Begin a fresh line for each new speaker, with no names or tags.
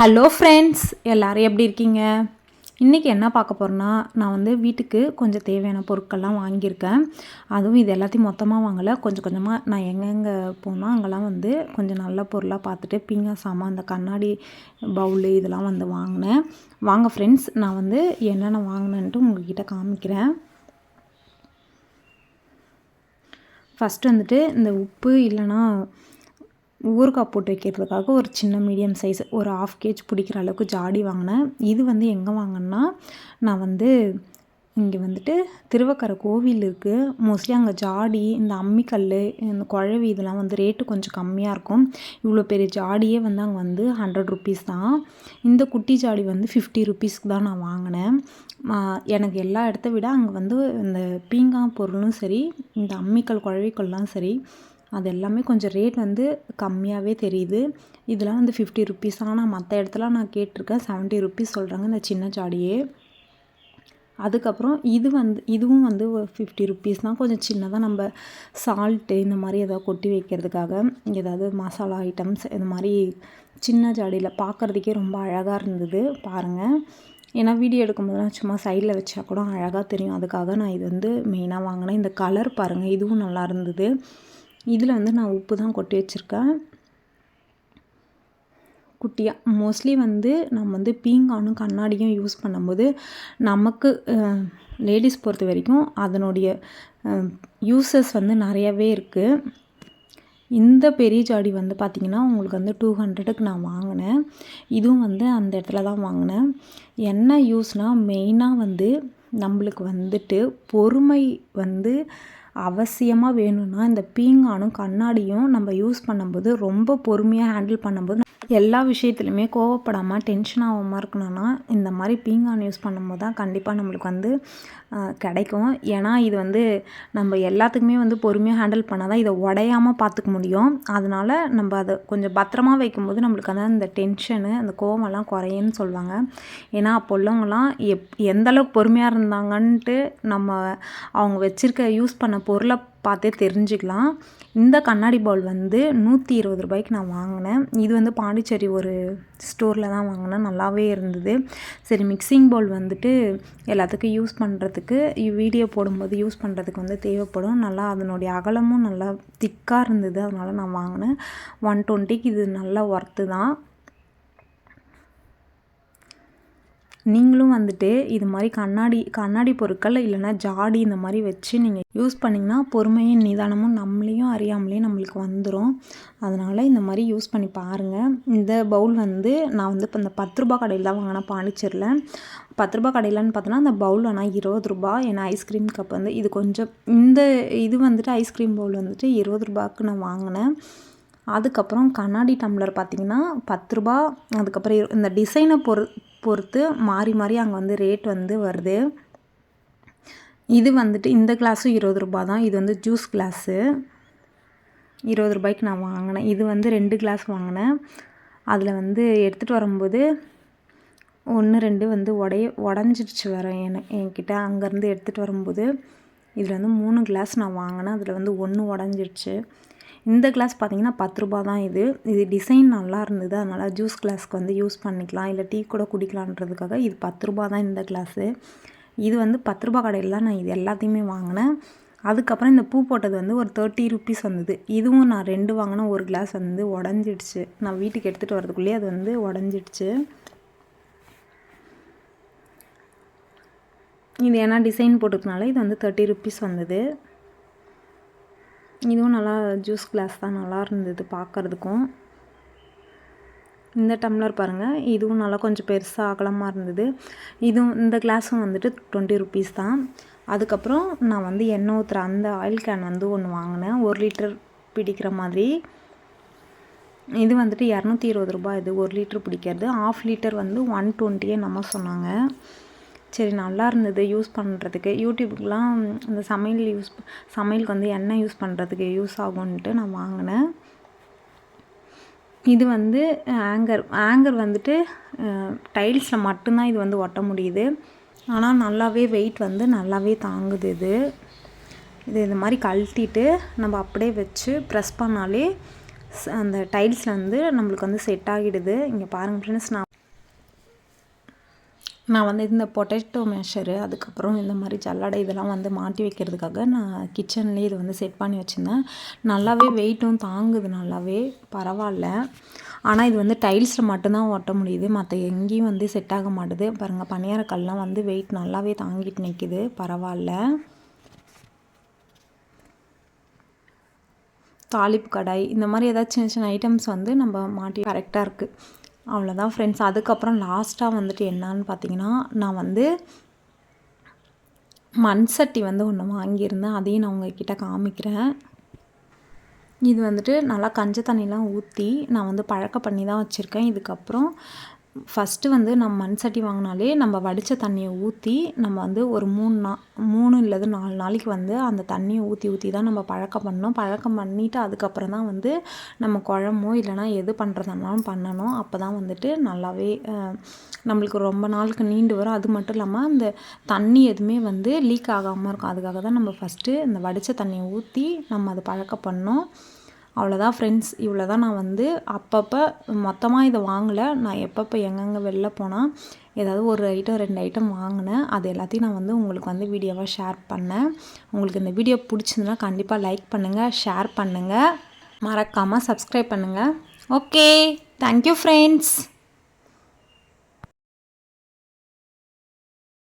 Hello friends எல்லோரும் எப்படி இருக்கீங்க? இன்றைக்கி என்ன பார்க்க போகிறேன்னா நான் வந்து வீட்டுக்கு கொஞ்சம் தேவையான பொருட்கள்லாம் வாங்கியிருக்கேன். அதுவும் இது எல்லாத்தையும் மொத்தமாக வாங்கலை. கொஞ்சம் கொஞ்சமாக நான் எங்கெங்கே போனால் அங்கெல்லாம் வந்து கொஞ்சம் நல்ல பொருளாக பார்த்துட்டு பீங்கா சாமான் அந்த கண்ணாடி பவுலு இதெல்லாம் வந்து வாங்கினேன். வாங்க ஃப்ரெண்ட்ஸ் நான் வந்து என்னென்ன வாங்கினேன்ட்டு உங்கள்கிட்ட காமிக்கிறேன். ஃபஸ்ட்டு வந்துட்டு இந்த உப்பு இல்லைன்னா ஊறுகாய் போட்டு வைக்கிறதுக்காக ஒரு சின்ன மீடியம் சைஸ் ஒரு ஆஃப் கேஜ் பிடிக்கிற அளவுக்கு ஜாடி வாங்கினேன். இது வந்து எங்கே வாங்கினேன்னா நான் வந்து இங்கே வந்துட்டு திருவக்கரை கோவில் இருக்குது மோஸ்ட்லி அங்கே ஜாடி இந்த அம்மிக்கல் இந்த குழவி இதெல்லாம் வந்து ரேட்டு கொஞ்சம் கம்மியாக இருக்கும். இவ்வளோ பெரிய ஜாடியே வந்து அங்கே வந்து ஹண்ட்ரட் ருபீஸ் தான். இந்த குட்டி ஜாடி வந்து ஃபிஃப்டி ருபீஸ்க்கு தான் நான் வாங்கினேன். எனக்கு எல்லா இடத்த விட அங்கே வந்து இந்த பீங்கா பொருளும் சரி இந்த அம்மிக்கல் குழவிக்கல்லாம் சரி அது எல்லாமே கொஞ்சம் ரேட் வந்து கம்மியாகவே தெரியுது. இதெல்லாம் வந்து ஃபிஃப்டி ருப்பீஸ் ஆனால் மற்ற இடத்துல நான் கேட்டிருக்கேன். செவன்ட்டி ருப்பீஸ் சொல்கிறாங்க இந்த சின்ன சாடியே. அதுக்கப்புறம் இது வந்து இதுவும் வந்து ஒரு ஃபிஃப்டி ருப்பீஸ் தான். கொஞ்சம் சின்னதாக நம்ம சால்ட்டு இந்த மாதிரி ஏதாவது கொட்டி வைக்கிறதுக்காக ஏதாவது மசாலா ஐட்டம்ஸ் இந்த மாதிரி சின்ன ஜாடியில் பார்க்குறதுக்கே ரொம்ப அழகாக இருந்தது. பாருங்கள் ஏன்னா வீடியோ எடுக்கும்போதெல்லாம் சும்மா சைடில் வச்சா கூட அழகாக தெரியும். அதுக்காக நான் இது வந்து மெயினாக வாங்கினேன். இந்த கலர் பாருங்கள் இதுவும் நல்லா இருந்தது. இதில் வந்து நான் உப்பு தான் கொட்டி வச்சுருக்கேன். குட்டியாக மோஸ்ட்லி வந்து நம்ம வந்து பீங்கானும் கண்ணாடியும் யூஸ் பண்ணும்போது நமக்கு லேடிஸ் பொறுத்த வரைக்கும் அதனுடைய யூசஸ் வந்து நிறையவே இருக்குது இந்த பெரிய ஜாடி வந்து பார்த்திங்கன்னா உங்களுக்கு வந்து டூ ஹண்ட்ரடுக்கு நான் வாங்கினேன். இதுவும் வந்து அந்த இடத்துல தான் வாங்கினேன். என்ன யூஸ்னால் மெயினாக வந்து நம்மளுக்கு வந்துட்டு பொறுமை வந்து அவசியமாக வேணும்னா இந்த பீங்கானும் கண்ணாடியும் நம்ம யூஸ் பண்ணும்போது ரொம்ப பொறுமையாக ஹேண்டில் பண்ணும்போது எல்லா விஷயத்துலையுமே கோவப்படாமல் டென்ஷன் ஆகாமல் இருக்கணும்னா இந்த மாதிரி பீங்கான் யூஸ் பண்ணும்போது தான் கண்டிப்பாக நம்மளுக்கு வந்து கிடைக்கும். ஏன்னா இது வந்து நம்ம எல்லாத்துக்குமே வந்து பொறுமையாக ஹேண்டில் பண்ணால் தான் இதை உடையாமல் பார்த்துக்க முடியும். அதனால் நம்ம அதை கொஞ்சம் பத்திரமா வைக்கும்போது நம்மளுக்கு அந்த இந்த டென்ஷனு அந்த கோவமெல்லாம் குறையுன்னு சொல்லுவாங்க. ஏன்னா அப்போ உள்ளவங்களாம் எப் எந்தளவுக்கு பொறுமையாக இருந்தாங்கன்ட்டு நம்ம அவங்க வச்சுருக்க யூஸ் பண்ண பொருளை பார்த்தே தெரிஞ்சுக்கலாம். இந்த கண்ணாடி பவுல் வந்து நூற்றி இருபது ரூபாய்க்கு நான் வாங்கினேன். இது வந்து பாண்டிச்சேரி ஒரு ஸ்டோரில் தான் வாங்கினேன். நல்லாவே இருந்தது. சரி மிக்சிங் பவுல் வந்துட்டு எல்லாத்துக்கும் யூஸ் பண்ணுறதுக்கு வீடியோ போடும்போது யூஸ் பண்ணுறதுக்கு வந்து தேவைப்படும். நல்லா அதனுடைய அகலமும் நல்லா திக்காக இருந்தது. அதனால் நான் வாங்கினேன். ஒன் டுவெண்ட்டிக்கு இது நல்லா ஒர்த்து தான். நீங்களும் வந்துட்டு இது மாதிரி கண்ணாடி கண்ணாடி பொருட்கள் இல்லைன்னா ஜாடி இந்த மாதிரி வச்சு நீங்கள் யூஸ் பண்ணிங்கன்னா பொறுமையும் நிதானமும் நம்மளையும் அறியாமலேயும் நம்மளுக்கு வந்துடும் அதனால் இந்த மாதிரி யூஸ் பண்ணி பாருங்கள் இந்த பவுல் வந்து நான் வந்து இப்போ இந்த பத்து ரூபா கடையில் தான் வாங்கினேன் பாண்டிச்சேரியில். பத்து ரூபா கடையிலன்னு பார்த்தோன்னா அந்த பவுல் ஆனால் இருபது ரூபா ஏன்னா ஐஸ்கிரீம் கப் வந்து இது கொஞ்சம் இந்த இது வந்துட்டு ஐஸ்கிரீம் பவுல் வந்துட்டு இருபது ரூபாய்க்கு நான் வாங்கினேன். அதுக்கப்புறம் கண்ணாடி டம்ளர் பார்த்திங்கன்னா பத்து ரூபா அதுக்கப்புறம் இந்த டிசைனை பொறு பொறுத்து மாறி மாறி அங்கே வந்து ரேட் வந்து வருது. இது வந்துட்டு இந்த கிளாஸும் இருபது ரூபா தான். இது வந்து ஜூஸ் கிளாஸு இருபது ரூபாய்க்கு நான் வாங்கினேன். இது வந்து ரெண்டு கிளாஸ் வாங்கினேன். அதில் வந்து எடுத்துகிட்டு வரும்போது ஒன்று ரெண்டு வந்து உடைய உடஞ்சிடுச்சு வர என என்கிட்ட. அங்கேருந்து எடுத்துகிட்டு வரும்போது இதில் வந்து மூணு கிளாஸ் நான் வாங்கினேன். அதில் வந்து ஒன்று உடஞ்சிடுச்சு. இந்த கிளாஸ் பார்த்திங்கன்னா பத்து ரூபா தான் இது. இது டிசைன் நல்லா இருந்தது. அதனால் ஜூஸ் கிளாஸ்க்கு வந்து யூஸ் பண்ணிக்கலாம். இல்லை டீ கூட குடிக்கலான்றதுக்காக இது பத்து ரூபா தான் இந்த கிளாஸு இது வந்து பத்து ரூபா கடையில் தான் நான் இது எல்லாத்தையுமே வாங்கினேன். அதுக்கப்புறம் இந்த பூ போட்டது வந்து ஒரு தேர்ட்டி ருப்பீஸ் வந்தது. இதுவும் நான் ரெண்டு வாங்கின ஒரு கிளாஸ் வந்து உடஞ்சிடுச்சு. நான் வீட்டுக்கு எடுத்துகிட்டு வரதுக்குள்ளேயே அது வந்து உடஞ்சிடுச்சு. இது ஏன்னா டிசைன் போட்டுக்கனால இது வந்து தேர்ட்டி ருப்பீஸ் வந்தது. இதுவும் நல்லா ஜூஸ் கிளாஸ் தான் நல்லா இருந்தது பார்க்குறதுக்கும். இந்த டம்ளர் பாருங்கள் இதுவும் நல்லா கொஞ்சம் பெருசாக அகலமாக இருந்தது. இதுவும் இந்த கிளாஸும் வந்துட்டு டுவெண்ட்டி ருப்பீஸ் தான். அதுக்கப்புறம் நான் வந்து எண்ணெய் ஊற்றுற அந்த ஆயில் கேன் வந்து ஒன்று வாங்கினேன். ஒரு லிட்டர் பிடிக்கிற மாதிரி. இது வந்துட்டு இரநூத்தி இருபது ரூபாய் இது ஒரு லிட்டர் பிடிக்கிறது. ஆஃப் லிட்டர் வந்து ஒன் டுவெண்ட்டியே நம்ம சொன்னாங்க. சரி நல்லா இருந்தது யூஸ் பண்ணுறதுக்கு யூடியூப்புக்கெலாம் இந்த சமையல் யூஸ் சமையலுக்கு வந்து எண்ணெய் யூஸ் பண்ணுறதுக்கு யூஸ் ஆகும்ன்ட்டு நான் வாங்கினேன். இது வந்து ஆங்கர் ஆங்கர் வந்துட்டு டைல்ஸில் மட்டும்தான் இது வந்து ஒட்ட முடியுது. ஆனால் நல்லாவே வெயிட் வந்து நல்லாவே தாங்குது இது. இது இந்த மாதிரி கழட்டிட்டு நம்ம அப்படியே வச்சு ப்ரெஸ் பண்ணாலே அந்த டைல்ஸில் வந்து நம்மளுக்கு வந்து செட் ஆகிடுது. இங்கே பாருங்கள் ஃப்ரெண்ட்ஸ் நான் நான் வந்து இந்த பொட்டேட்டோ மேஷரு அதுக்கப்புறம் இந்த மாதிரி ஜல்லடை இதெல்லாம் வந்து மாட்டி வைக்கிறதுக்காக நான் கிச்சன்லேயே இது வந்து செட் பண்ணி வச்சுருந்தேன். நல்லாவே வெயிட்டும் தாங்குது நல்லாவே பரவாயில்ல. ஆனால் இது வந்து டைல்ஸில் மட்டும்தான் ஒட்ட முடியுது. மற்ற எங்கேயும் வந்து செட் ஆக மாட்டுது. பாருங்கள் பணியாரக்கல்லாம் வந்து வெயிட் நல்லாவே தாங்கிட்டு நிற்கிது பரவாயில்ல. தாளிப்பு கடாய் இந்த மாதிரி ஏதாச்சும் சின்ன சின்ன ஐட்டம்ஸ் வந்து நம்ம மாட்டி கரெக்டாக இருக்குது அவ்வளோதான் ஃப்ரெண்ட்ஸ் அதுக்கப்புறம் லாஸ்ட்டாக வந்துட்டு என்னான்னு பார்த்தீங்கன்னா நான் வந்து மண் சட்டி வந்து ஒன்று வாங்கியிருந்தேன். அதையும் நான் உங்ககிட்ட காமிக்கிறேன். இது வந்துட்டு நல்லா கஞ்ச தண்ணிலாம் ஊற்றி நான் வந்து பழக்க பண்ணி தான் வச்சுருக்கேன். இதுக்கப்புறம் ஃபஸ்ட்டு வந்து நம்ம மண் சட்டி வாங்கினாலே நம்ம வடித்த தண்ணியை ஊற்றி நம்ம வந்து ஒரு மூணு நா மூணு இல்லது நாலு நாளைக்கு வந்து அந்த தண்ணியை ஊற்றி ஊற்றி தான் நம்ம பழக்கம் பண்ணணும். பழக்கம் பண்ணிவிட்டு அதுக்கப்புறம் தான் வந்து நம்ம குழம்போ இல்லைனா எது பண்ணுறதுனாலும் பண்ணணும். அப்போ தான் வந்துட்டு நல்லாவே நம்மளுக்கு ரொம்ப நாளுக்கு நீண்டு வரும். அது மட்டும் இல்லாமல் அந்த தண்ணி எதுவுமே வந்து லீக் ஆகாமல் இருக்கும். அதுக்காக தான் நம்ம ஃபஸ்ட்டு இந்த வடித்த தண்ணியை ஊற்றி நம்ம அதை பழக்கம் பண்ணோம். அவ்வளோதான் ஃப்ரெண்ட்ஸ் இவ்வளோ தான் நான் வந்து அப்பப்போ மொத்தமாக இதை வாங்கலை. நான் எப்பப்போ எங்கெங்கே வெளில போனால் ஏதாவது ஒரு ஐட்டம் ரெண்டு ஐட்டம் வாங்கினேன். அது எல்லாத்தையும் நான் வந்து உங்களுக்கு வந்து வீடியோவாக ஷேர் பண்ணேன். உங்களுக்கு இந்த வீடியோ பிடிச்சிருந்தனா கண்டிப்பாக லைக் பண்ணுங்கள் ஷேர் பண்ணுங்கள் மறக்காமல் சப்ஸ்கிரைப் பண்ணுங்கள் ஓகே தேங்க்யூ ஃப்ரெண்ட்ஸ்